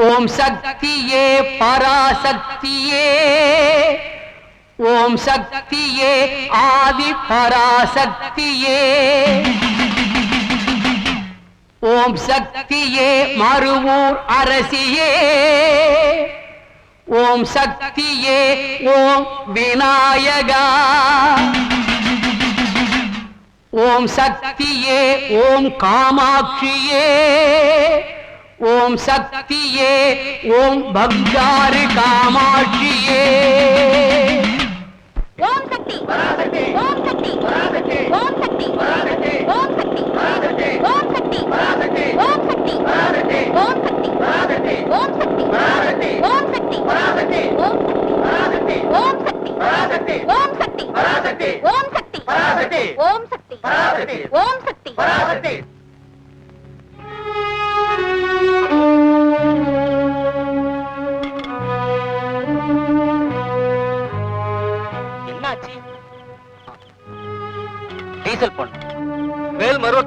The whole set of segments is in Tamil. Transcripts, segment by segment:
ஓம் சக்தியே பராசக்தியே. ஓம் சக்தியே ஆதி பராசக்தியே. ஓம் சக்தியே மறுவூர் அரசியே. ஓம் சக்தியே ஓம் விநாயகா. ஓம் சக்தியே ஓம் காமாட்சியே. ओम शक्ति ओम भगदार कामाक्षी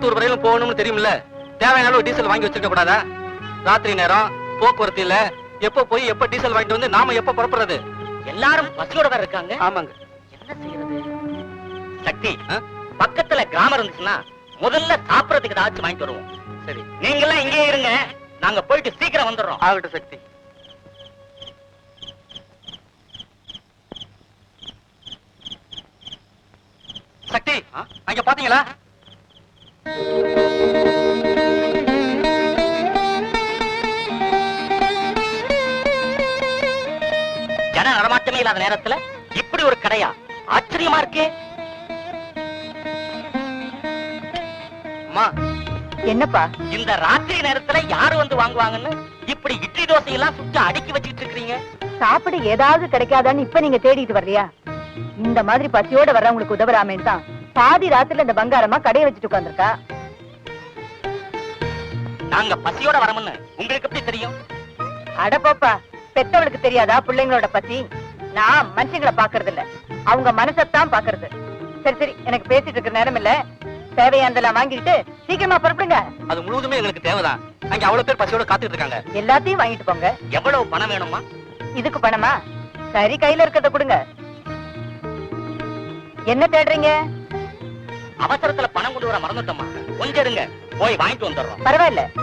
மேல் மருவத்தூர் வரையிலும் போகணும்னு தெரியுமில்ல தேவையான அளவு டீசல் வாங்கி வச்சிருக்க கூடாதா? ராத்திரி நேரம் போக்குவரத்து இல்ல. எப்ப போய் எப்ப டீசல் வாங்கிட்டு வந்து நாம எப்ப புறப்படுறது? எல்லாரும் பசியோட வேற இருக்காங்க. ஆமாங்க. என்ன செய்யறது? சக்தி? பக்கத்துல கிராமம் இருந்துச்சுன்னா முதல்ல சாப்பிடறதுக்கு ஏதாச்சும் வாங்கிட்டு வருவோம். சரி. நீங்க எல்லாம் இங்கே இருங்க. நாங்க போயிட்டு சீக்கிரம் வந்துடுறோம். ஆகட்டும் சக்தி. சக்தி அங்க பாத்தீங்களா? ஜன நடமாட்டமே இல்லாத நேரத்துல இப்படி ஒரு கடையா? ஆச்சரியமா இருக்கே. என்னப்பா? இந்த ராத்திரி நேரத்துல யாரு வந்து வாங்குவாங்கன்னு இப்படி இட்லி தோசை எல்லாம் சுட்டு அடுக்கி வச்சுட்டு இருக்கீங்க சாப்பிட ஏதாவது கிடைக்காதான்னு இப்ப நீங்க தேடிட்டு வரலையா? இந்த மாதிரி பசியோட வர்றவங்களுக்கு உதவுறாமேன்னு தான். பாதி ராத்திரில இந்த பங்காரமா கடையை வச்சுட்டு உட்காந்துருக்கா நாங்க பசியோட வரமுன்னு உங்களுக்கு எப்படி தெரியும்? அட போப்பா பெத்தவளுக்கு தெரியாதா பிள்ளைங்களோட பசி? நான் மனுஷங்களை பாக்குறது இல்ல அவங்க மனசத்தான் பாக்குறது சரி சரி எனக்கு பேசிட்டு இருக்கிற நேரம் இல்ல. தேவையானதெல்லாம் வாங்கிட்டு சீக்கிரமா புறப்படுங்க. அது முழுவதுமே எங்களுக்கு தேவைதான். அங்க அவ்வளவு பேர் பசியோட காத்துட்டு இருக்காங்க. எல்லாத்தையும் வாங்கிட்டு போங்க. எவ்வளவு பணம் வேணுமா இதுக்கு பணமா? சரி கையில இருக்கிறத கொடுங்க. என்ன தேடுறீங்க? அவசரத்துல பணம் கொண்டு வர மறந்துட்டோமா? கொஞ்சம் இருங்க. போய் வாங்கிட்டு வந்துடுறோம். பரவாயில்ல.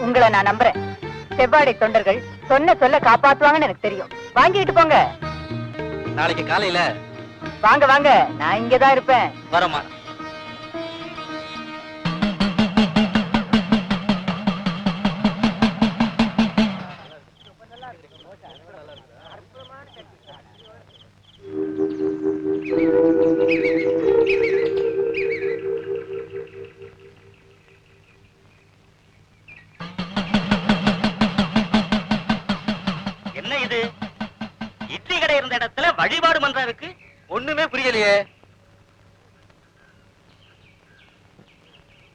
உங்களை நான் நம்புறேன். செவ்வாடை தொண்டர்கள் சொன்ன சொல்ல காப்பாத்துவாங்கன்னு எனக்கு தெரியும். வாங்கிட்டு போங்க. நாளைக்கு காலையில வாங்க வாங்க. நான் இங்கதான் இருப்பேன். வரோமா அந்த இடத்துல வழிபாடு மன்றம் இருக்கு ஒண்ணுமே புரியலையே.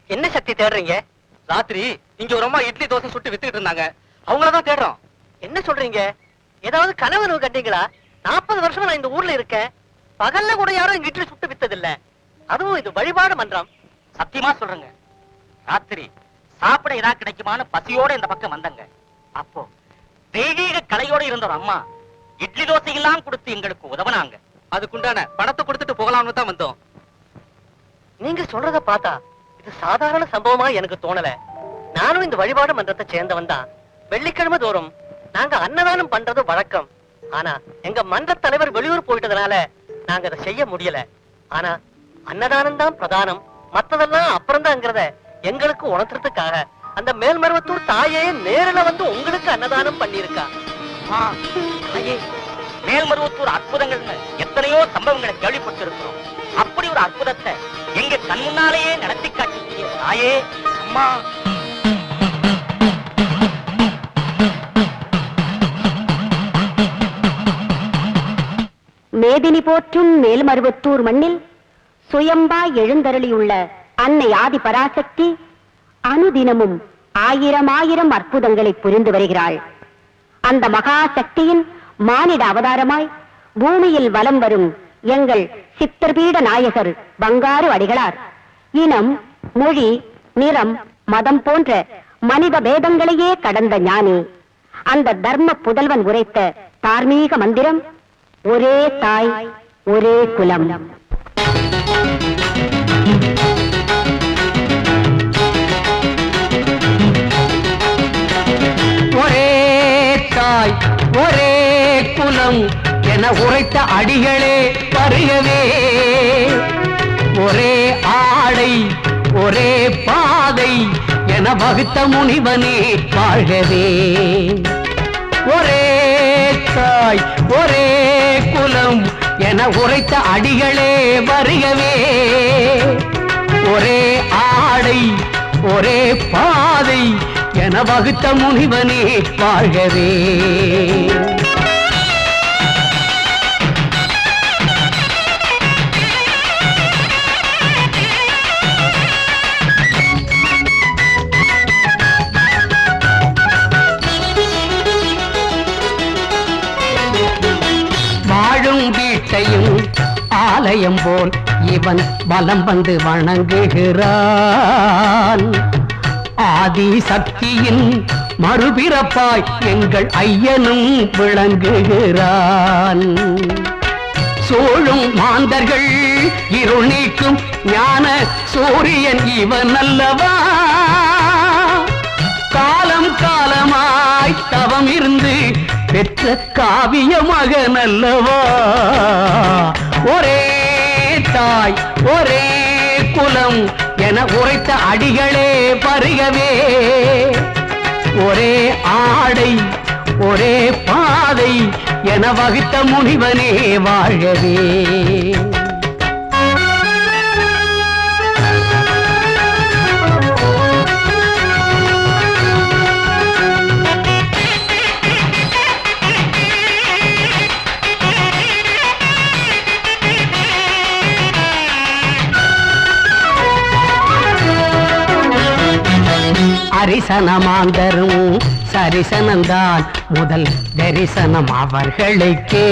என்ன சக்தி தேடுறீங்க? ராத்திரி இங்க ஒரு அம்மா இட்லி தோசை சுட்டு வித்துக்கிட்டு இருந்தாங்க. அவங்களதான் தேடுறோம். என்ன சொல்றீங்க? ஏதாவது கனவு கண்டீங்களா? நாற்பது வருஷமா நான் இந்த ஊர்ல இருக்கேன். பகல்ல கூட யாரும் இங்க இட்லி சுட்டு வித்ததில்ல. அதுவும் இது வழிபாடு மன்றம். சத்தியமா சொல்றேங்க. ராத்திரி சாப்பிட ஏதாவது கிடைக்குமான்னு பசியோட இந்த பக்கம் வந்தங்க. அப்போ தெய்வீக கலையோட இருந்த ஒரு அம்மா இட்லி தோசை எல்லாம் கொடுத்து எங்களுக்கு உதவுனாங்க. அதுக்குண்டான பணத்தை கொடுத்துட்டு போகலாம்னு தான் வந்தோம். நீங்க சொல்றத பார்த்தா இது சாதாரண சம்பவமா எனக்கு தோணல. நானும் இந்த வழிபாடு மன்றத்தை சேர்ந்தவன் தான். வெள்ளிக்கிழமை தோறும் நாங்க அன்னதானம் பண்றது வழக்கம். ஆனா எங்க மன்ற தலைவர் வெளியூர் போயிட்டதுனால நாங்க அதை செய்ய முடியல. ஆனா அன்னதானம் தான் பிரதானம். மத்ததெல்லாம் அப்புறம்தாங்கிறத எங்களுக்கு உணர்த்துறதுக்காக அந்த மேல்மருவத்தூர் தாயே நேரில வந்து உங்களுக்கு அன்னதானம் பண்ணியிருக்கா. தாயே மேல்மருவத்தூர் அற்புதங்கள்னு எத்தனையோ சம்பவங்களை கேள்விப்பட்டிருக்கிறோம். அப்படி ஒரு அற்புதத்தை எங்க கண் முன்னாலேயே நடத்தி காட்டிய தாயே அம்மா. மேதினி போற்றும் மேல்மருவத்தூர் மண்ணில் சுயம்பா எழுந்தருளியுள்ள அன்னை ஆதி பராசக்தி அனுதினமும் ஆயிரம் ஆயிரம் அற்புதங்களை புரிந்து வருகிறாள். அந்த மகாசக்தியின் மானிட அவதாரமாய் பூமியில் வலம் வரும் எங்கள் சித்தர்பீட நாயகர் பங்காரு அடிகளார். இனம் மொழி நிறம் மதம் போன்ற மனித பேதங்களையே கடந்த ஞானி. அந்த தர்ம புதல்வன் உரைத்த தார்மீக மந்திரம் ஒரே தாய் ஒரே குலம். குலம் என உரைத்த அடிகளே பருகவே ஒரே ஆடை ஒரே பாதை என வகுத்த முனிவனே வாழ்கவே. ஒரே தாய் ஒரே குலம் என உரைத்த அடிகளே வருகவே. ஒரே ஆடை ஒரே பாதை என வகுத்த முனிவனே வாழ்கவே. ஆலயம் போல் இவன் வலம் வந்து வணங்குகிறான். ஆதி சக்தியின் மறுபிறப்பாய் எங்கள் ஐயனும் விளங்குகிறான். சோழும் மாந்தர்கள் இருள் நீக்கும் ஞான சூரியன் இவன் அல்லவா? காலம் காலமாய் தவம் இருந்து பெற்ற காவிய மகன் அல்லவா? ஒரே தாய் ஒரே குலம் என உரைத்த அடிகளே பருகவே ஒரே ஆடை ஒரே பாதை என வகுத்த முனிவனே வாழவே சரிசனமாந்தரும் சரிசனந்தான் முதல் தரிசனம் அவர்களுக்கே.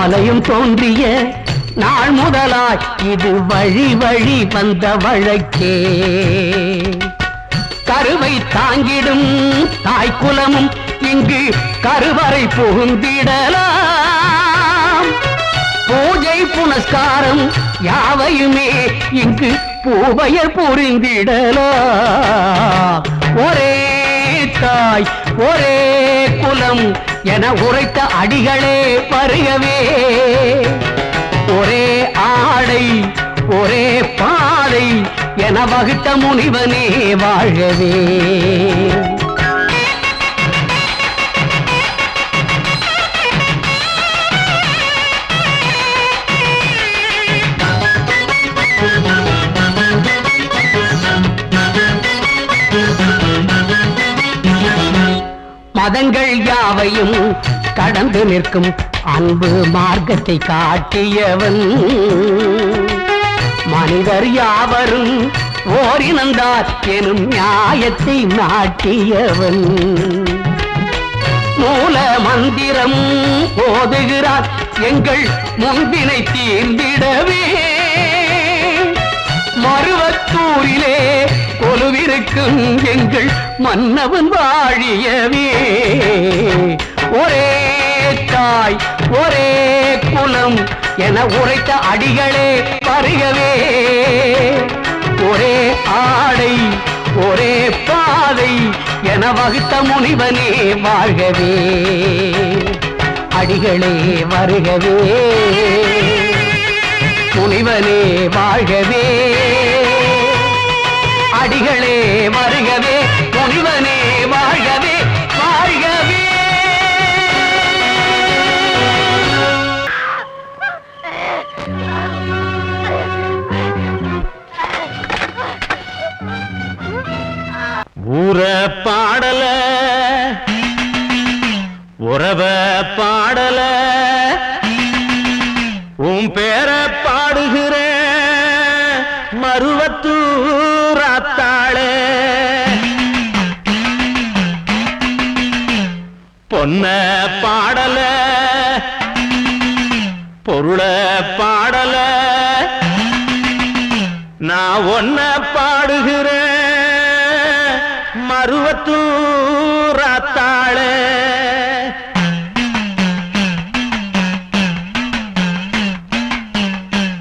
ஆலயம் தோன்றிய நாள் முதலாய் இது வழி வழி வந்த வழக்கே. கருவை தாங்கிடும் தாய்க்குலமும் இங்கு கருவறை புகுந்திடலாம். பூஜை புனஸ்காரம் யாவையுமே இங்கு பூவையர் புரிந்திடலாம் ஒரே தாய் ஒரே குலம் என உரைத்த அடிகளே பருகவே ஒரே ஆடை ஒரே பாதை என வகுத்த முனிவனே வாழவே யாவையும் கடந்து நிற்கும் அன்பு மார்க்கத்தை காட்டியவன். மனிதர் யாவரும் ஓரினந்தார் எனும் நியாயத்தை நாட்டியவன். மூல மந்திரம் ஓதுகிறார் எங்கள் முன்பினை தீர்ந்திடவே. மருவத்தூரிலே பொலுவிருக்கும் எங்கள் மன்னவன் வாழியவே. ஒரே தாய் ஒரே குலம் என உரைத்த அடிகளே பருகவே. ஒரே ஆடை ஒரே பாதை என வகுத்த முனிவனே வாழ்கவே. அடிகளே வருகவே. முனிவனே வாழ்கவே. அடிகளே வருகவே பொன்ன பாடல பொருள பாடல நான் ஒன்ன பாடுகிறேன் மருவத்தூராத்தாளே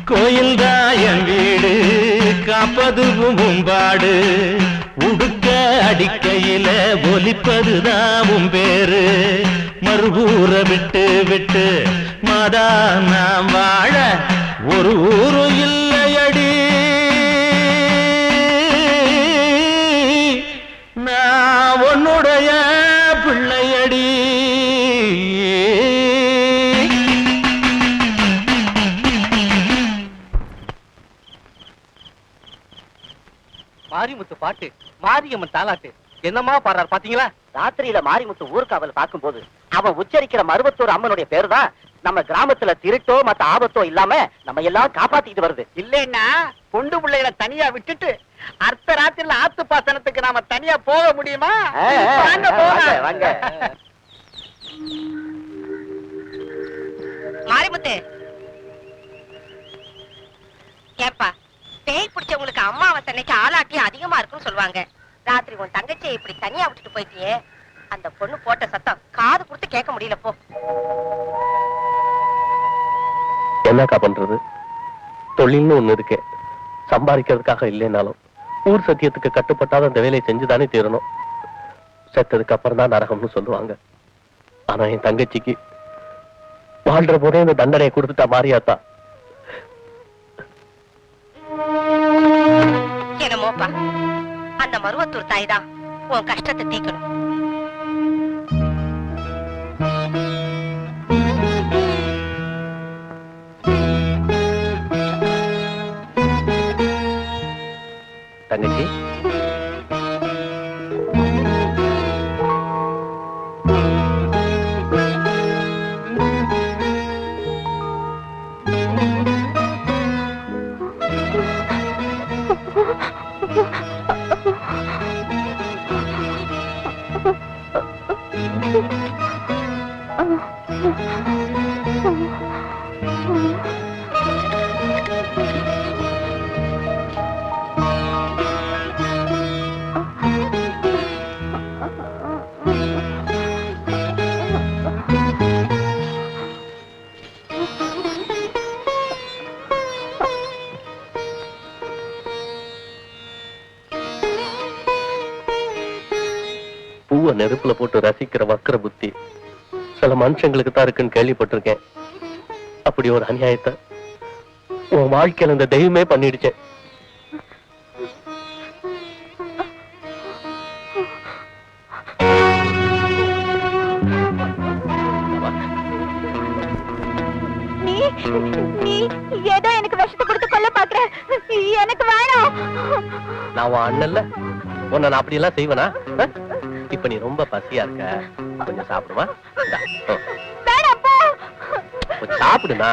கோயில்தான் என் வீடு காப்பது மும்பாடு உடுக்க அடிக்கையில ஒலிப்பதுதாவும் பேரு? மறுபூர விட்டு விட்டு மாதா நாம் வாழ ஒரு ஊரும் இல்லை. மாரிமுத்து பாட்டு மாரியம்மன் தாலாட்டு. என்னமா பாடுறாரு பாத்தீங்களா? ராத்திரியில மாரிமுத்து ஊர்காவல் பார்க்கும்போது அவன் உச்சரிக்கிற மருவத்தூர் அம்மனுடைய பேரு தான் நம்ம கிராமத்துல திருட்டோ மத்த ஆபத்தோ இல்லாம நம்ம எல்லாம் காப்பாத்திட்டு வருது. இல்லைன்னா பொண்டு பிள்ளைகளை தனியா விட்டுட்டு அர்த்த ராத்திரில ஆத்து பாசனத்துக்கு நாம தனியா போக முடியுமா? வாங்க வாங்க, போலாம். வாங்க. மாரிமுத்து. ஏப்பா பேய் பிடிச்சவங்களுக்கு அம்மாவாசை அன்னைக்கு ஆளாட்டி அதிகமா இருக்குன்னு சொல்லுவாங்க. ராத்திரி உன் தங்கச்சியை இப்படி தனியா விட்டுட்டு போயிட்டியே. அந்த பொண்ணு போட்ட சத்தம் காது கொடுத்து கேட்க முடியல போ. என்னக்கா பண்றது? தொழில்னு ஒண்ணு இருக்கு. சம்பாதிக்கிறதுக்காக இல்லைனாலும் ஊர் சத்தியத்துக்கு கட்டுப்பட்டாத அந்த வேலையை செஞ்சுதானே தீரணும். செத்ததுக்கு அப்புறம் தான் நரகம்னு சொல்லுவாங்க. ஆனா என் தங்கச்சிக்கு வாழ்ற போதே இந்த தண்டனையை கொடுத்துட்டா மாறியாத்தான் ஒரு தாய் தான் உன் கஷ்டத்தை தீக்கணும். தங்கச்சி? நெருப்புல போட்டு ரசிக்கிற வக்கர புத்தி. சில மனுஷங்களுக்கு தான் இருக்குன்னு கேள்விப்பட்டிருக்கேன். அப்படி ஒரு அநியாயத்தை உன் வாழ்க்கையில இந்த தெய்வமே பண்ணிடுச்சேன் நீ ஏதோ எனக்கு விஷத்தை கொடுத்து கொல்ல பாக்குற எனக்கு வேணாம். நான் உன் அண்ணன்ல. உன்னை நான் அப்படி எல்லாம் செய்வேனா? இப்ப நீ ரொம்ப பசியா இருக்க. கொஞ்சம் சாப்பிடுமா? இந்தா,